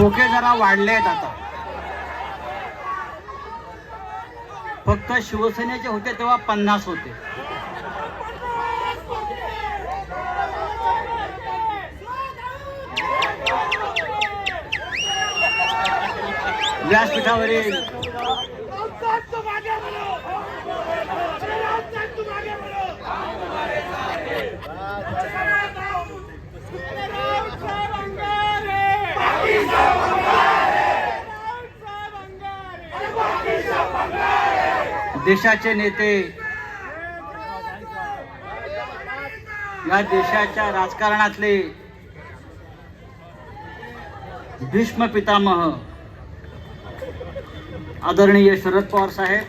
खोके जरा वाढले आहेत आता. फक्त शिवसेनेचे होते तेव्हा पन्नास होते. व्यासपीठावरील देशाचे नेते या देशाच्या राजकारणातले भीष्म पितामह आदरणीय शरद पवार साहेब.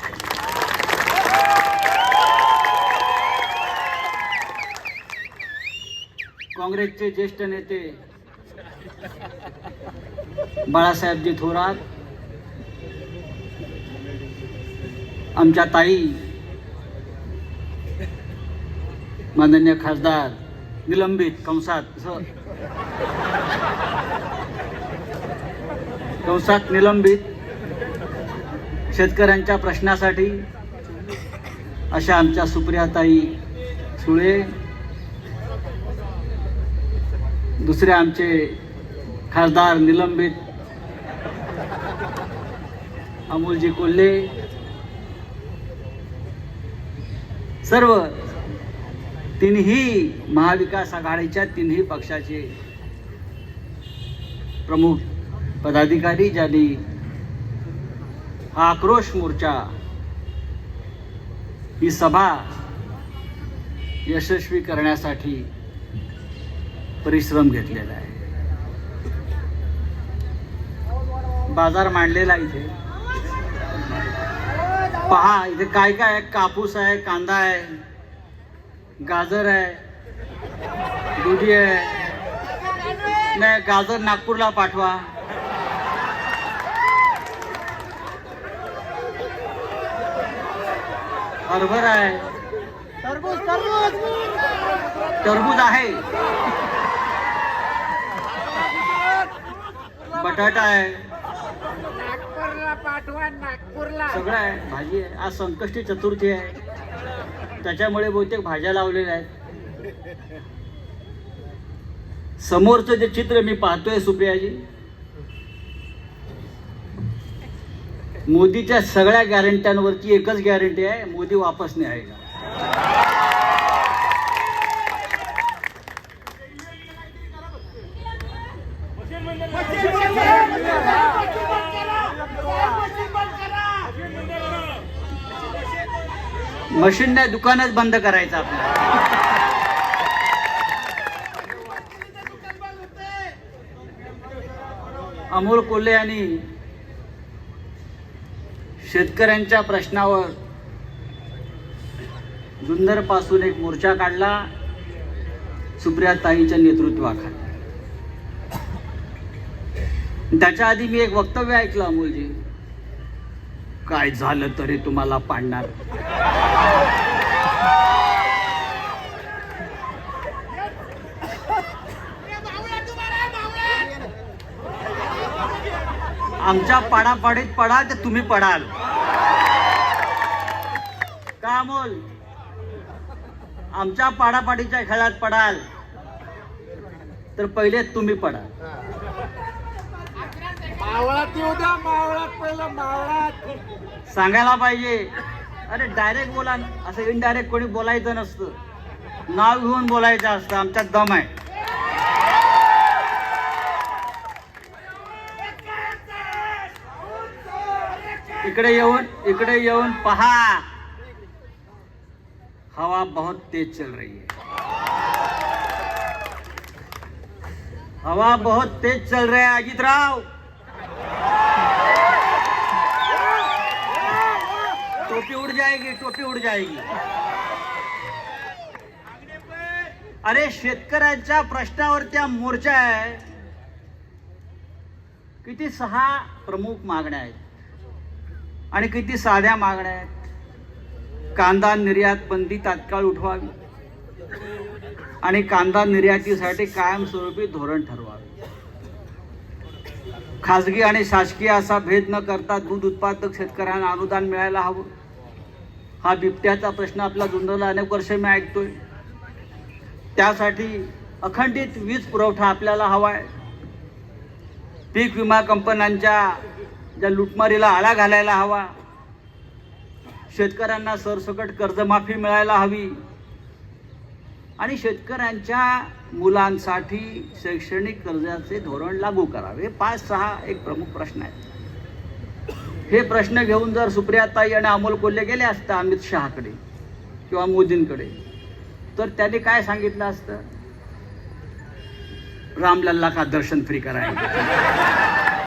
काँग्रेसचे ज्येष्ठ नेते बाळासाहेबजी थोरात आमच्या ताई माननीय खासदार निलंबित कंसात कंसात निलंबित शेतकऱ्यांच्या प्रश्नासाठी अशा आमच्या सुप्रियाताई सुळे दुसरे आमचे खासदार निलंबित अमोलजी कोल्हे सर्व तिन्ही महाविकास आघाडीच्या तिन्ही पक्षाचे प्रमुख पदाधिकारी ज्यांनी हा आक्रोश मोर्चा ही सभा यशस्वी करण्यासाठी परिश्रम घेतलेला आहे. बाजार मांडलेला इथे. पहा इथे काय काय आहे? कापूस आहे कांदा आहे गाजर आहे दुधी आहे. नाही गाजर नागपूरला पाठवा. हरभर आहे. टरबूज टरबूज. टरबूज आहे. बटाटा आहे. पाठवा नागपूरला. सगळं आहे. भाजी आहे. आज संकष्टी चतुर्थी आहे. त्याच्यामुळे बहुतेक भाज्या लावलेल्या आहेत. समोरचं जे चित्र मी पाहतोय सुप्रियाजी मोदीच्या सगळ्या गॅरंट्यांवरची एकच गॅरंटी आहे मोदी वापस नाही आहे का मशीन नाही दुकानच बंद करायचं आपल्याला अमोल कोल्हे यांनी शेतकऱ्यांच्या प्रश्नावर जुंदरपासून एक मोर्चा काढला सुप्रिया ताईच्या नेतृत्वाखाली. त्याच्या आधी मी एक वक्तव्य ऐकलं अमोलजी. काय झालं तरी तुम्हाला पाडणार? आमच्या पाडापाडीत पडाल तर तुम्ही पडाल. का अमोल आमच्या पाडापाडीच्या खेळात पडाल. तर पहिले तुम्ही पडाल मावळात येऊ द्या मावळात पहिलं मावळात. सांगायला पाहिजे. अरे डायरेक्ट बोला असं इनडायरेक्ट कोणी बोलायचं नसतं. नाव घेऊन बोलायचं असतं. आमच्यात दम आहे. इकडे येऊन इकडे येऊन पहा. हवा बहुत तेज चल रही है. हवा बहुत तेज चल रहा है अजितराव. राव उड़ जाएगी टोपी उड़ जाएगी। अरे शेतकऱ्यांच्या प्रश्नावर त्या मोर्चा आहे. किती सहा प्रमुख मागण्या आहेत. आणि किती साध्या मागण्या आहेत. कांदा निर्यात बंदी तात्काळ उठवावी. आणि कांदा निर्यातीसाठी कायमस्वरूपी धोरण ठरवावे. खाजगी आणि शासकीय असा भेद न करता दूध उत्पादक शेतकऱ्यांना अनुदान मिळायला हवं. हा बिबट्याचा प्रश्न आपला जुन्नरला अनेक वर्ष मी ऐकतोय. त्यासाठी अखंडित वीज पुरवठा आपल्याला हवा आहे पीक विमा कंपन्यांच्या ज्या लुटमारीला आळा घालायला हवा. शेतकऱ्यांना सरसकट कर्जमाफी मिळायला हवी. आणि शेतकऱ्यांच्या मुलांसाठी शैक्षणिक कर्जाचे धोरण लागू करावे. हे पाच सहा एक प्रमुख प्रश्न आहेत. हे प्रश्न घेऊन जर सुप्रियाताई आणि अमोल कोल्हे गेले असतं अमित शहाकडे किंवा मोदींकडे तर त्यांनी काय सांगितलं असतं? रामलल्ला का दर्शन फ्री करायला.